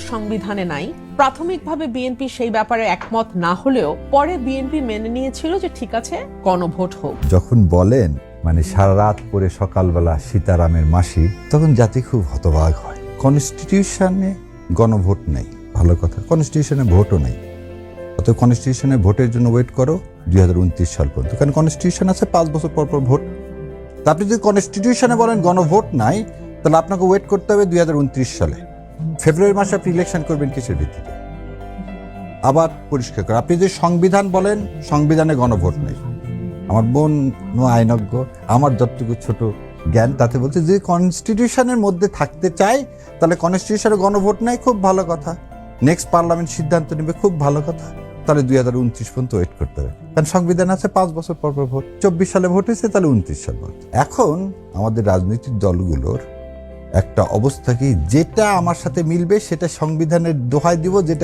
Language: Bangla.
সংবিধানে নাই। প্রাথমিকভাবে বিএনপি সেই ব্যাপারে একমত না হলেও পরে বিএনপি মেনে নিয়েছিল যে ঠিক আছে, গণভোট হোক। যখন বলেন মানে সারা রাত পরে সকালবেলা সীতারামের মাসি, তখন জাতি খুব হতবাক হয়। কনস্টিটিউশনে গণভোট নেই, ভালো কথা। কনস্টিটিউশনে ভোটও নেই। অত কনস্টিটিউশনে ভোটের জন্য ওয়েট করো দু হাজার উনত্রিশ সাল পর্যন্ত। কারণ কনস্টিটিউশন আছে, পাঁচ বছর পর পর ভোট। তা আপনি যদি কনস্টিটিউশনে বলেন গণভোট নাই, তাহলে আপনাকে ওয়েট করতে হবে দুই হাজার উনত্রিশ সালে। ফেব্রুয়ারি মাসে আপনি ইলেকশন করবেন কিসের ভিত্তিতে? আবার পরিষ্কার করে, আপনি যদি সংবিধান বলেন, সংবিধানে গণভোট নেই। আমার বোন আইনজ্ঞ, আমার যতটুকু ছোট জ্ঞান, তাতে বলছে যে কনস্টিটিউশনের মধ্যে থাকতে চাই, তাহলে কনস্টিটিউশনে গণভোট নেই, খুব ভালো কথা। নেক্সট পার্লামেন্ট সিদ্ধান্ত নেবে, খুব ভালো কথা। তাহলে দুই হাজার উনত্রিশ পর্যন্ত ওয়েট করতে হবে। কারণ সংবিধান আছে, পাঁচ বছর পর পর ভোট। চব্বিশ সালে ভোট হয়েছে, তাহলে উনত্রিশ সাল ভোট। এখন আমাদের রাজনৈতিক দলগুলোর একটা অবস্থা কি? যেটা আমার সাথে মিলবে সেটা সংবিধানের দোহাই দিব যেটা